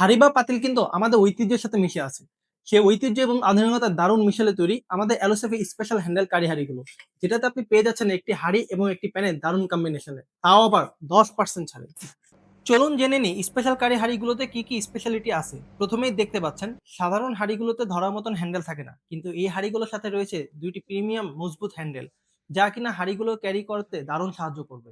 হাড়ি বা পাতিল কিন্তু আমাদের ঐতিহ্যের সাথে মিশে আছে। সেই ঐতিহ্য এবং আধুনিকতার দারুণ মিশেলে তৈরি আমাদের অ্যালোসেফি স্পেশাল হ্যান্ডেল কারি হাড়িগুলো, যেটাতে আপনি পেয়ে যাচ্ছেন একটি হাড়ি এবং একটি প্যানের দারুণ কম্বিনেশনে তাও আবার দশ পার্সেন্ট ছাড়ে। চলুন জেনে নিই স্পেশাল কারি হাড়িগুলোতে কি কি স্পেশালিটি আছে। প্রথমেই দেখতে পাচ্ছেন, সাধারণ হাড়িগুলোতে ধরার মতন হ্যান্ডেল থাকে না, কিন্তু এই হাড়িগুলোর সাথে রয়েছে দুইটি প্রিমিয়াম মজবুত হ্যান্ডেল যা কিনা হাড়িগুলো ক্যারি করতে দারুণ সাহায্য করবে।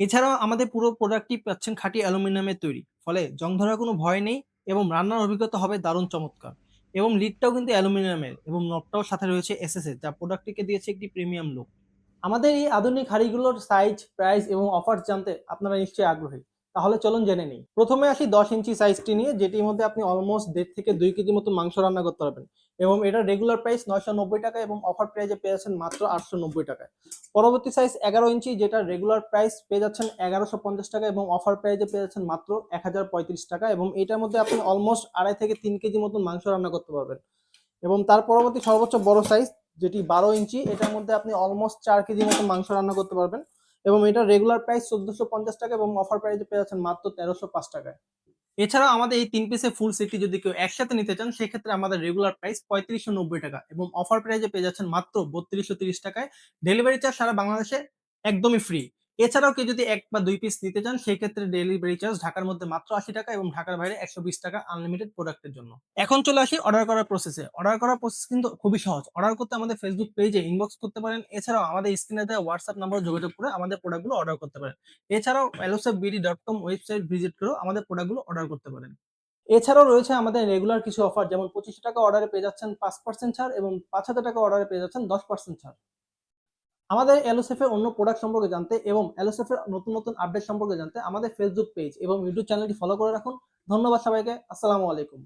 এছাড়াও আমাদের পুরো প্রোডাক্টটি পাচ্ছেন খাঁটি অ্যালুমিনিয়ামের তৈরি। ফলে জং ধরার কোনো ভয় নেই এবং রান্নার অভিজ্ঞতা হবে দারুণ চমৎকার। এবং লিডটাও কিন্তু অ্যালুমিনিয়ামের এবং নটটাও সাথে রয়েছে এসএসএস যা প্রোডাক্টটিকে দিয়েছে একটি প্রিমিয়াম লুক আমাদের এই আধুনিক হাড়িগুলোর সাইজ প্রাইস এবং অফার জানতে আপনারা নিশ্চয়ই আগ্রহী। তাহলে চলুন জেনে নিই। প্রথমে আসি দশ ইঞ্চি সাইজটি নিয়ে, যেটির মধ্যে আপনি অলমোস্ট দেড় থেকে দুই কেজি মতো মাংস রান্না করতে পারবেন। এবং এটা রেগুলার প্রাইস নয়শো নব্বই টাকা এবং অফার প্রাইসে পেয়ে যাচ্ছেন মাত্র আটশো নব্বই টাকায়। পরবর্তী সাইজ এগারো ইঞ্চি, যেটা রেগুলার প্রাইস পেয়ে যাচ্ছেন এগারোশো পঞ্চাশ টাকা এবং অফার প্রাইসে পেয়ে যাচ্ছেন মাত্র এক হাজার পঁয়ত্রিশ টাকা এবং এটার মধ্যে আপনি অলমোস্ট আড়াই থেকে তিন কেজি মতো মাংস রান্না করতে পারবেন। এবং তার পরবর্তী সর্বোচ্চ বড় সাইজ যেটি বারো ইঞ্চি, এটার মধ্যে আপনি অলমোস্ট চার কেজি মতো মাংস রান্না করতে পারবেন। এবং এটা রেগুলার প্রাইস চোদ্দশো পঞ্চাশ টাকা এবং অফার প্রাইসে পেয়ে যাচ্ছেন মাত্র তেরোশো পাঁচ টাকায়। এছাড়াও আমাদের এই তিন পিসের ফুল সেটটি যদি কেউ একসাথে নিতে চান, সেক্ষেত্রে আমাদের রেগুলার প্রাইস পঁয়ত্রিশশো নব্বই টাকা এবং অফার প্রাইসে পেয়ে যাচ্ছেন মাত্র বত্রিশশো তিরিশ টাকায়। ডেলিভারি চার্জ সারা বাংলাদেশে একদমই ফ্রি এছাড়াও কেউ যদি এক বা দুই পিস নিতে চান সেই ক্ষেত্রে ডেলিভারি চার্জ ঢাকার মধ্যে মাত্র আশি টাকা এবং ঢাকার বাইরে একশো বিশ টাকা আনলিমিটেড প্রোডাক্টের জন্য। এখন চলে আসি অর্ডার করার প্রসেসে অর্ডার করার প্রসেস কিন্তু খুবই সহজ। অর্ডার করতে আমাদের ফেসবুক পেজে ইনবক্স করতে পারেন। এছাড়াও আমাদের স্ক্রিনে দেওয়া হোয়াটসঅ্যাপ নাম্বার যোগাযোগ করে আমাদের প্রোডাক্টগুলো অর্ডার করতে পারেন। এছাড়াও এলোসেফ BD dot com website visit করেও আমাদের প্রোডাক্টগুলো অর্ডার করতে পারেন। এছাড়াও রয়েছে আমাদের রেগুলার কিছু অফার যেমন পঁচিশশো টাকা অর্ডারে পেয়ে যাচ্ছেন পাঁচ পার্সেন্ট ছাড় এবং পাঁচ হাজার টাকা অর্ডারে পেয়ে যাচ্ছেন দশ পার্সেন্ট ছাড়। আমাদের এলোসেফের অন্য প্রোডাক্ট সম্পর্কে জানতে এবং এলোসেফের নতুন নতুন আপডেট সম্পর্কে জানতে আমাদের ফেসবুক পেজ এবং ইউটিউব চ্যানেলটি ফলো করে রাখুন। ধন্যবাদ সবাইকে। আসসালামু আলাইকুম।